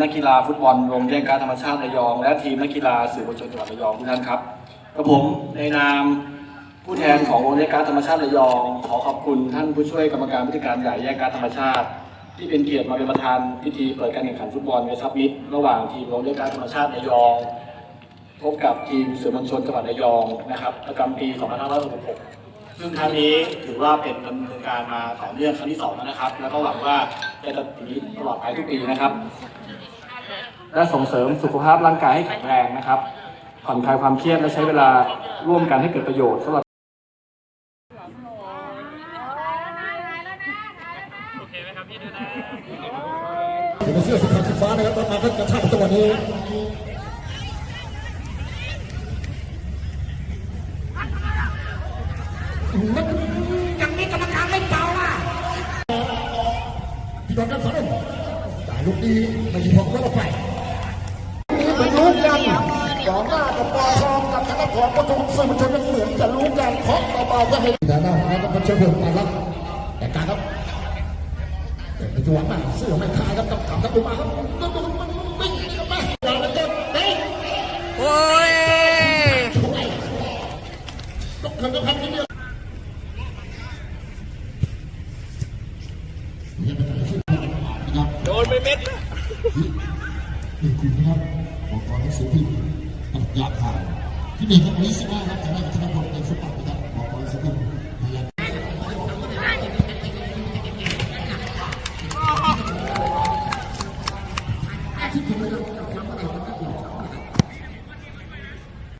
นักกีฬาฟุตบอลโรงเรียนการธรรมชาติระยอง และทีมนักกีฬาสื่อมวลชนจังหวัดระยองทุกท่านครับกระผมในนามผู้แทนของโรงเรียนการธรรมชาติระยอง ขอขอบคุณท่านผู้ช่วยกรรมการผู้จัดการใหญ่แยกการธรรมชาติ ที่เป็นเกียรติมาเป็นประธานพิธีเปิดการแข่งขันฟุตบอลเวซับมิตรระหว่างทีมโรงเรียนการธรรมชาติระยอง พบกับทีมสื่อมวลชนจังหวัดระยองนะครับประจำปี 2566 ซึ่งครั้งนี้ถือว่าเป็นดำเนินการมาต่อเนื่องครั้งที่สองแล้วนะครับ แล้วก็หวังว่าจะดำเนินนี้ตลอดไปทุกปีนะครับ และส่งเสริมสุขภาพร่างกายให้แข็งแรงนะครับผ่อนคลายความเครียดและใช้เวลาร่วมกันให้เกิดประโยชน์สำหรับเป็นเสื้อสีขาวสีฟ้านะครับตอนมาก็กระชากจังหวะนี้ มันยังมีกรรมการไม่เป่าอะพี่บอลกันสอนจ่ายลูกดีไม่ยิงพอก็เราไปนี่เป็นลูกกันสองหน้ากับปอทองกับคณะของประชุมสื่อมวลชนเหมือนจะรู้กันเคาะเบาๆก็ให้แต่หน้าแล้วก็เป็นเชื้อเพลิงมารับแต่การครับเป็นจังหวะมาเสื้อไม่คายครับกับขับครับดูมาครับแล้วมันวิ่งเข้าไปเราเลยเดินเฮ้ยโอ้ยช่วยต้องทำต้องทำนิดเดียว นไปเม็ดนี่คุณครับบอกก่อนหนังสือพิมพ์ปัญญาข่าวที่หนึ่งครับวันนี้สิบห้าครับ